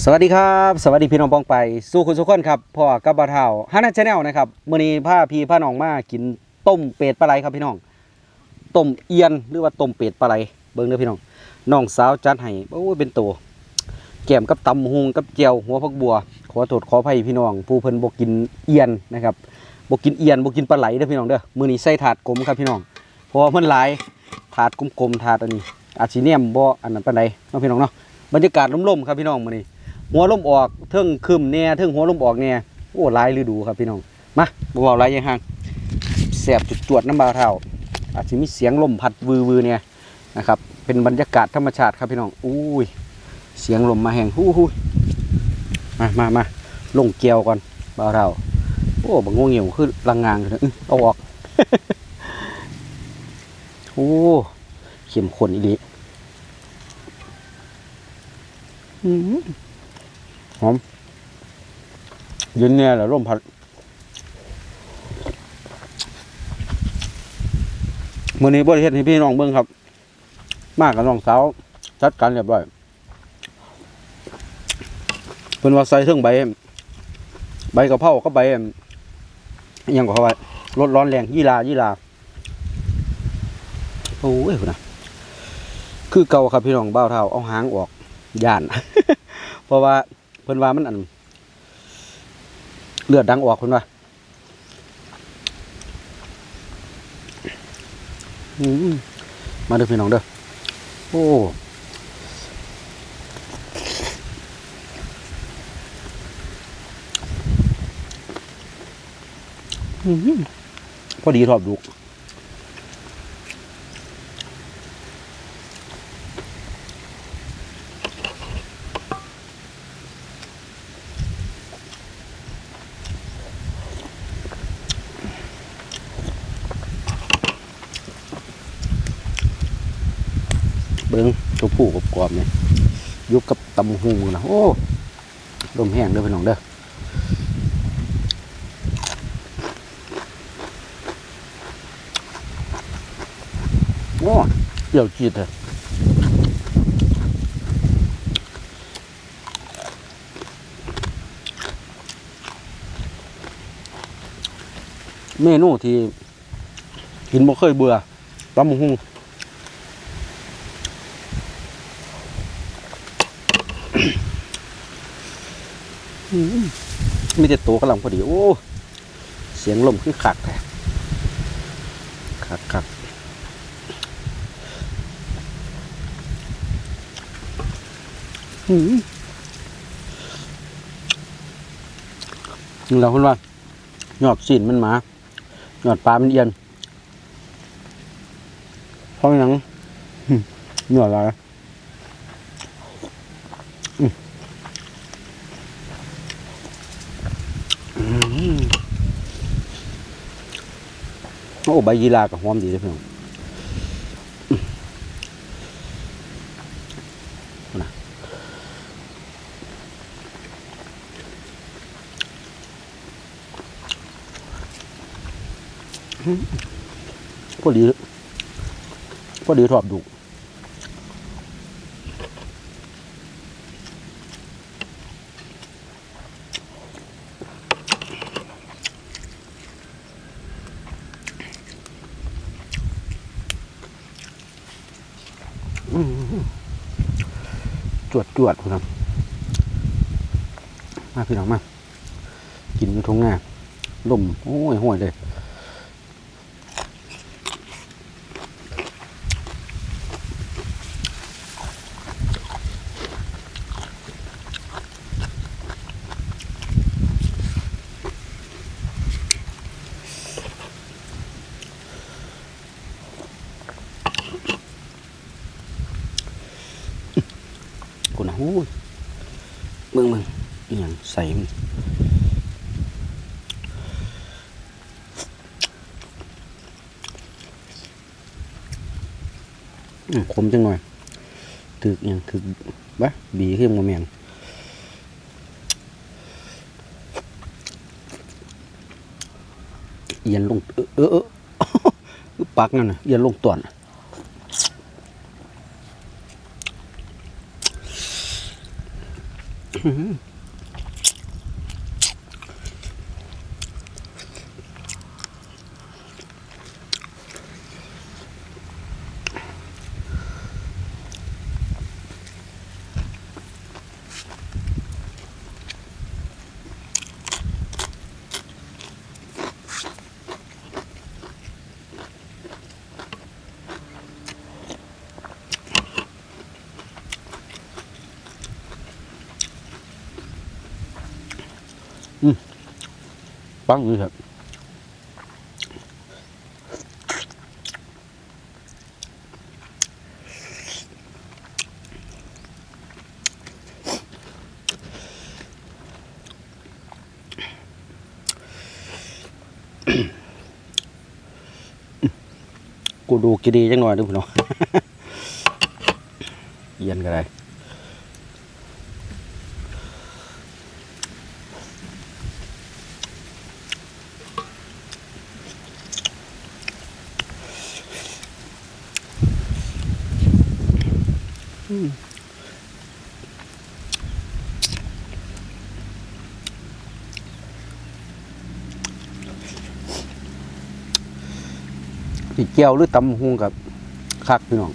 สวัสดีครับ สวัสดีพี่น้องปองไป สู้คุณสุขคนครับพ่อกับบาเทาฮันน่าชาแนลนะครับมื้อนี้พาพี่พาน้องมากินต้มเป็ดปลาไหลครับพี่น้องต้มเอียนหรือว่าต้มเป็ดปลาไหลเบิ่งเด้อพี่น้องน้องสาวจัดให้โอ้ยเป็นตัวแก้มกับตำหุงกับเจียวหัวผักบัว ขอโทษขออภัยพี่น้อง ผู้เพิ่นบกินเอียนนะครับบกินเอียนบกินปลาไหลเด้อพี่น้องเด้อมื้อนี้ใส่ถาดกลมครับพี่น้องเพราะว่ามันหลายถาดกลมๆถาดอันนี้อาจสิแนมบ่อันนั้นปานใดเนาะพี่น้องเนาะบรรยากาศล่มๆครับพี่น้องมื้อนี้ หัวลมออกเทิงคืมแน่เทิงหัวลมออกแน่โอ้ลายฤดูครับพี่น้องมาบ่เว้าหลายยังห่างแสบจุดจวดน้ำบาเท่าอาจจะมีเสียงลมพัดวือวือเนี่ยนะครับ เป็นบรรยากาศธรรมชาติครับพี่น้องอุ้ยเสียงลมมาแห่งฮู้ฮู้มามามาลงเกลียวก่อนบาเท่าโอ้บางงเหี่ยวคือลังงางอยู่นะอื้อเอาออกโอ้เข้มข้นอีหลีอืม หอมเย็นเนี่ยแหละร่มพัด มื่อนี้บริเฮ็ดให้พี่น้องเบิ่งครับ มากกับน้องสาวจัดการเรียบร้อยเพิ่นว่าใส่เทิงใบ ใบกะเพราก็ใบอิหยังก็เขาว่ารสร้อนแรงยี่ลายี่ลาโอ้ยนะคือเก่าครับพี่น้องเบ้าเท่าเอาหางออกย่าน เพราะว่า พิ่นว่ามันอันเลือดดังออกเพิ่นว่าอืมมาเด้อพี่น้องเด้อโอ้อืมพอดีทอบดุก เบิ้งตัวผู้กับกรอบเนี่ย ยุบกับตำหูนะโอ้ลมแห้งเด้อพี่น้องเด้อโอ้เปรี้ยวจีดเลยเมนูที่กินบ่เคยเบื่อตำหูอื มมีแต่ตัวกำลังพอดี โอ้ เสียงลมคือขักแท้ขักขักอืมนี่เราคุณว่าหยอดสินมันหมาหยอดปลามันเอียนเพราะยังหยอดอะไร อ้ใบยีรากับหอมดีเลยพี่น้องนะพอดีพอดีทอบดุ จวดจวดครับมาพี่น้องมา กินอยู่ทงหน้าลมโอ้ยห่วยเลยูมึงมึงอหย่างใส่มันคมจังหน่อยถึกอหย่างถึกบะบีขึ้นมาแมนเอียนลง เออเออปักนั่นน่ะเอียนลงต่วน อ ปังเลยครับกูดูกีดีจังหน่อยดูพี่น้องเย็นก็ได้ สีเกียวหรือตำหงกับคักพี่น้อง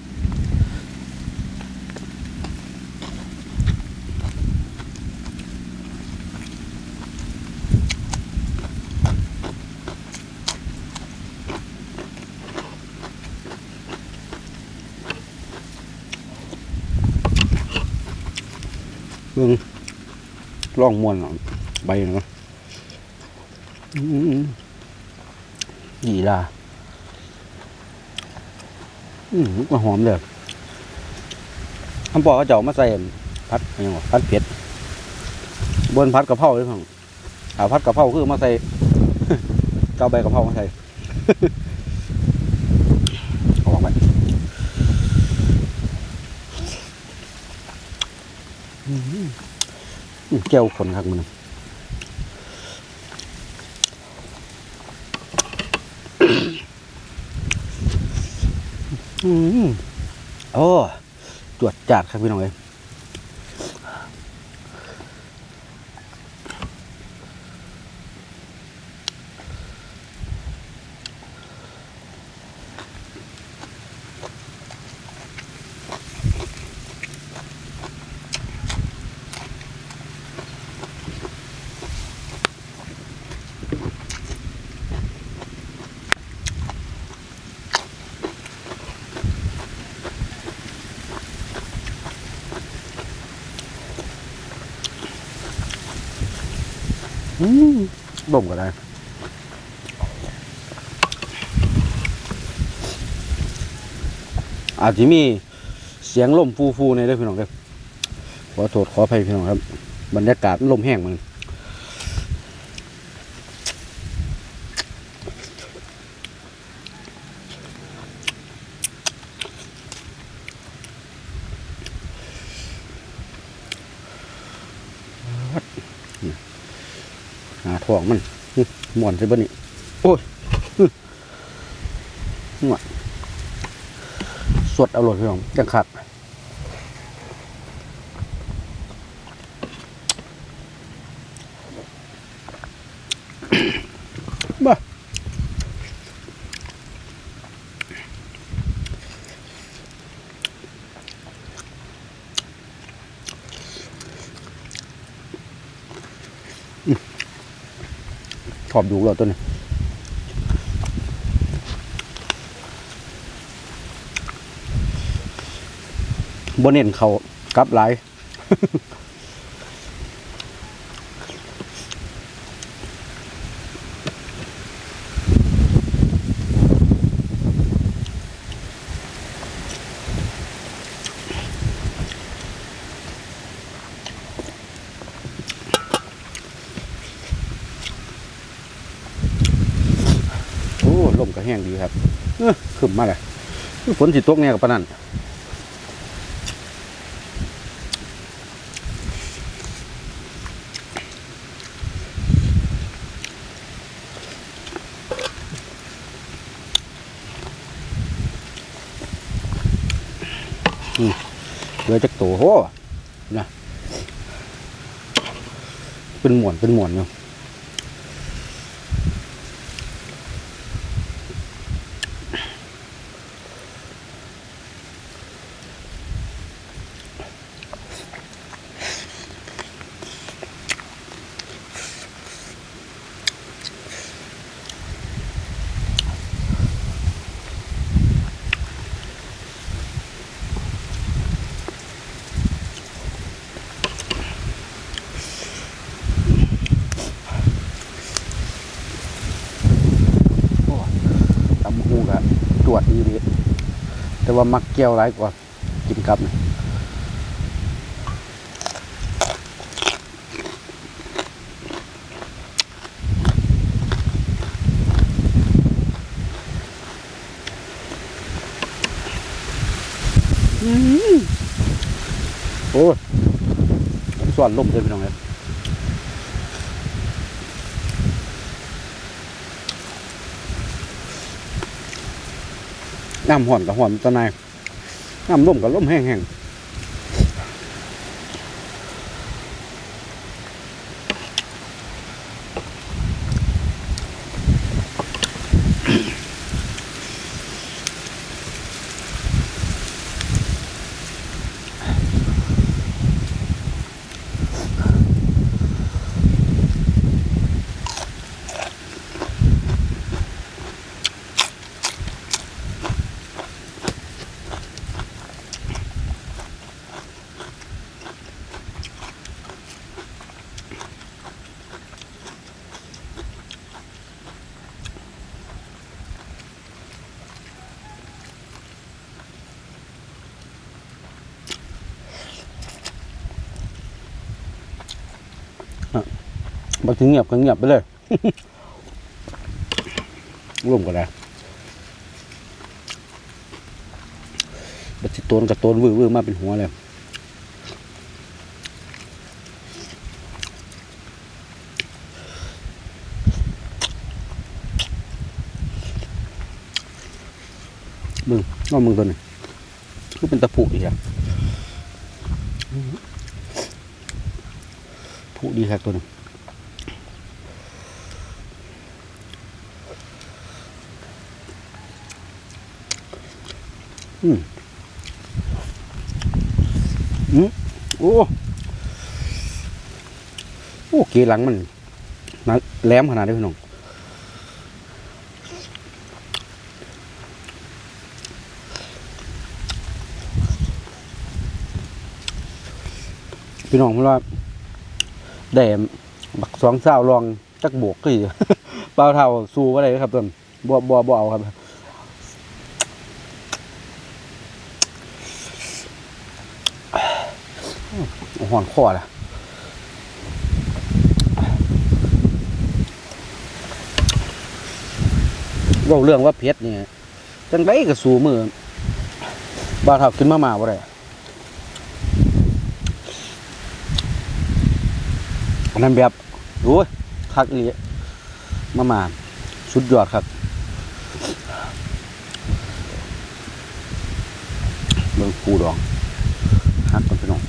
เบิ่ง ร่องมวนใบเนาะอืมดีล่ะอืมมันหอมเลยคำบอกเขาเจ้ามาใส่พัดยังวะพัดเผ็ดบนพัดกะเพราเลยพ่งอาพัดกะเพราคือมาใส่เก้าใบกะเพรามาใส่ เอาออกไปอืมอืม แก้วคนครับมันอืมโอ้ จวดจัดครับพี่น้องเอ้มบ่มก็ได้ อาจจะมีเสียงลมฟูๆในเด้อพี่น้องเด้อขอโทษขออภัยพี่น้องครับ บรรยากาศลมแห้งมันหาทองมันอื้อม่วนใช่ปะนี่ โอ้ยอื้อนี่ว่ะ สดเอารมณ์พี่น้องจังขัดบ้าชอบดูเราตัวนี้ บนเน้นเขากลับหลายโอ้ลมก็แห้งดีครับเออขึ้นมาเลยฝนสิตกแน่ยกับปานนั้ เหลือจักตัวโหนะเป็นหมวนเป็นหมวนอยู่ กะตรวจดีเลยแต่ว่ามักเกี่ยวหลายกว่ากินกับอืมโอ้ส่วนล่มเลยพี่น้องเลย น้ำห่อนกับห่อนตะนายน้ำร่มกับร่มแห้งๆ บางทีเงียบก็เงียบไปเลยร่วมก็ได้บัดสิโตนกับตนวื้อวื้อมาเป็นหัวเลยมึงน้องมึงตัวนี้คือเป็นตะปุอีกอะผุดีครับตัวนี้ อืมอืมโอ้โอ้เกหลังมันนะแหลมขนาดนี้พี่น้องพี่น้องพราะว่าแดมบักสองเศร้าลองจักบวกก็อยู่เปล่าเท่าสู้ว่าไรครับต้นบ่บ่บ่เอาครับ หอนคอละเราเรื่องว่าเพชรเนี่ยจังไดก็สูมือบานเฮากินมามาบ่ได้อันนั้นแบบโอ้ยคักอีหลีมามาสุดยอดครับเบิ่งปูดองฮักกันพี่น้อง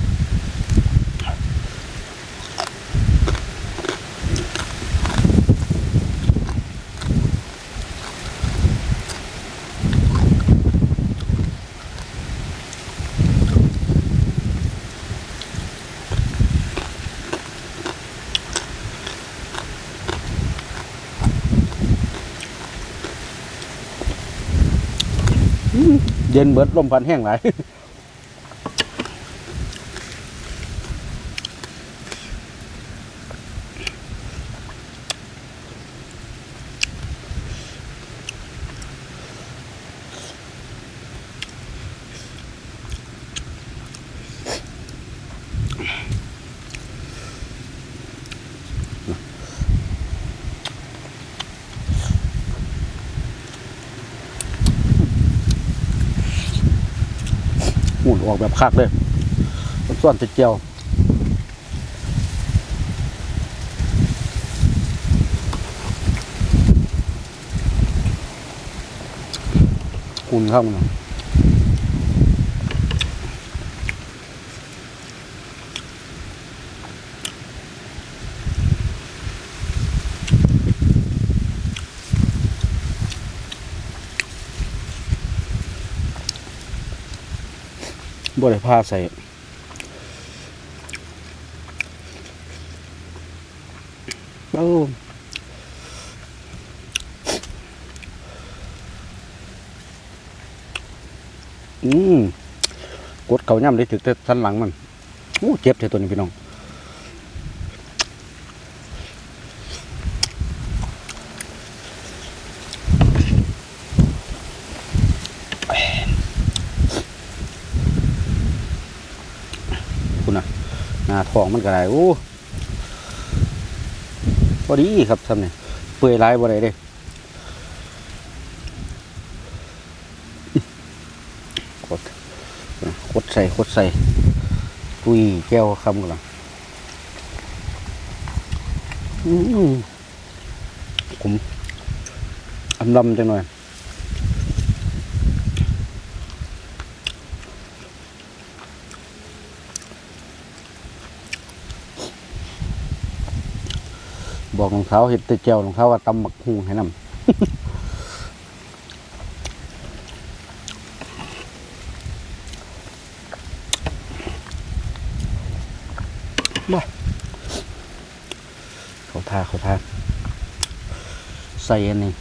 เย็นเบิดลมพันแห้งหลาย ออกแบบคักเลยส่วนติดเจียวคุณครับ บ่ได้ผ้าใส่โอ้อืมกดเขาย่ำได้ถึงแต่สันหลังมันโอ้เจ็บเท่ตัวนี้พี่น้อง คุณน่ะ หน้าท้องมันก็ได้โอ้พอดีครับทำเนี่ยเปื่อยร้ายบ่ได้เด้กดกดใส่กดใส่ตุยแก้วคำกันละอืมผมอำลำจังหน่อย บอกรองเท้าเห็ดต่เจียวรองเท้าว่าตำหมักหูให้นำบ้าเขาทาเขาทาใส่อันนี้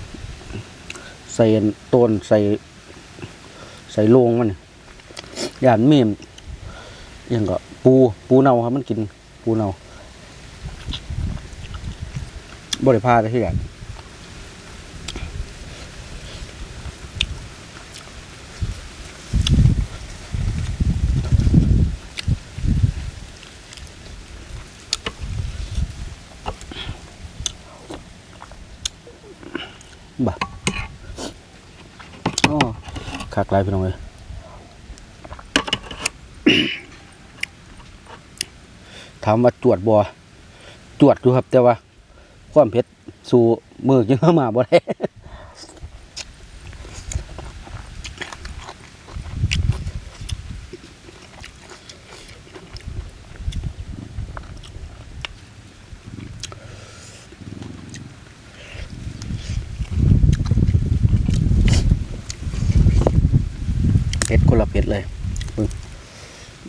ใส่ต้นใส่ ใส่โลงมันนี่ย่านมีมอยังก็ปูปูเน่าครับมันกินปูเน่า บริพาได้ที่กันบ่ะอ๋อคักไรพี่น้องเลยถามว่าจวดบ่จวดอยู่ครับแต่ว่า ความเผ็ดสู่มือกินมาบ่ได้เผ็ดคนละเผ็ดเลยปึ้ง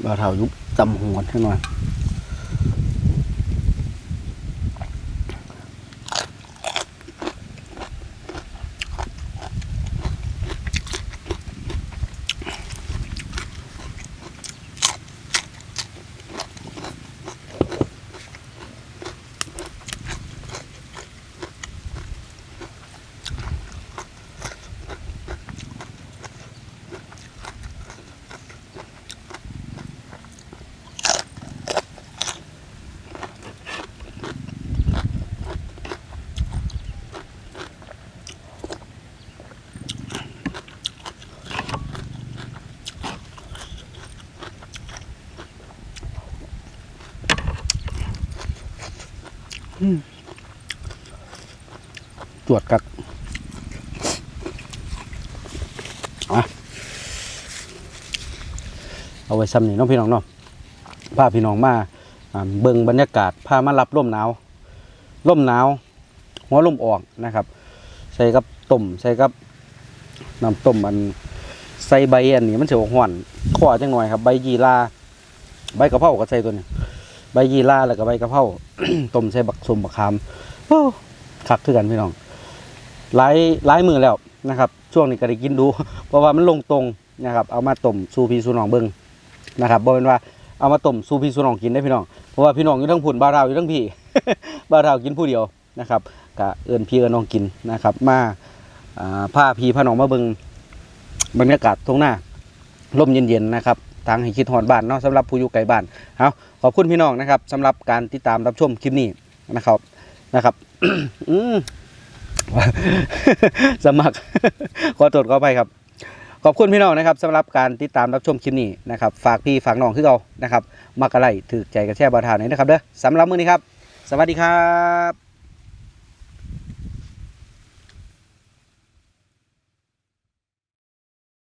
บาเท่ายุบตำหัวให้หน่อย วจกักเอาไว้ซ้ำนี่น้องพี่น้องเนาะพาพี่น้องมาเบิ่งบรรยากาศพามารับลมหนาวลมหนาวหัวลมออกนะครับ ใส่กับต้มใส่กับน้ำต้มอันใส่ใบอันนี้มันเสียวห่อนข้อจังหน่อยครับ ใบยีราใบกระเพราก็ใส่ตัวนี้ใบยีราแล้วก็ใบกระเพราต้มใส่บักสมบักคามโอ้คักคือกันพี่น้อง หลายหลายมือแล้วนะครับ ช่วงนี้ก็ได้กินดู เพราะว่ามันลงตรงนะครับ เอามาต้มสูพี่สู่น้องเบิงนะครับบ่เป็นว่าเอามาต้มสูพี่สู่น้องกินได้พี่น้อง เพราะว่าพี่น้องอยู่ทั้งผุนบาเราอยู่ทั้งพี่บาเรากินผู้เดียวนะครับก็เอิ้นพี่เอิ้นน้องกินนะครับ มาอ่าพาพี่พาน้องมาเบิงบรรยากาศตรงหน้าลมเย็นๆนะครับทางให้คิดฮอดบ้านเนาะสำหรับผู้อยู่ไกลบ้านเอาขอบคุณพี่น้องนะครับสำหรับการติดตามรับชมคลิปนี้นะครับนะครับ อืม สมัคร ขอตรวจขอไปครับ ขอบคุณพี่น้องนะครับสำหรับการติดตามรับชมคลิปนี้นะครับ ฝากพี่ฝากน้องคือเรานะครับ มักอะไรถือใจกระแช่บาทานนี้นะครับเด้อสำหรับมื้อนี้ครับ สวัสดีครับ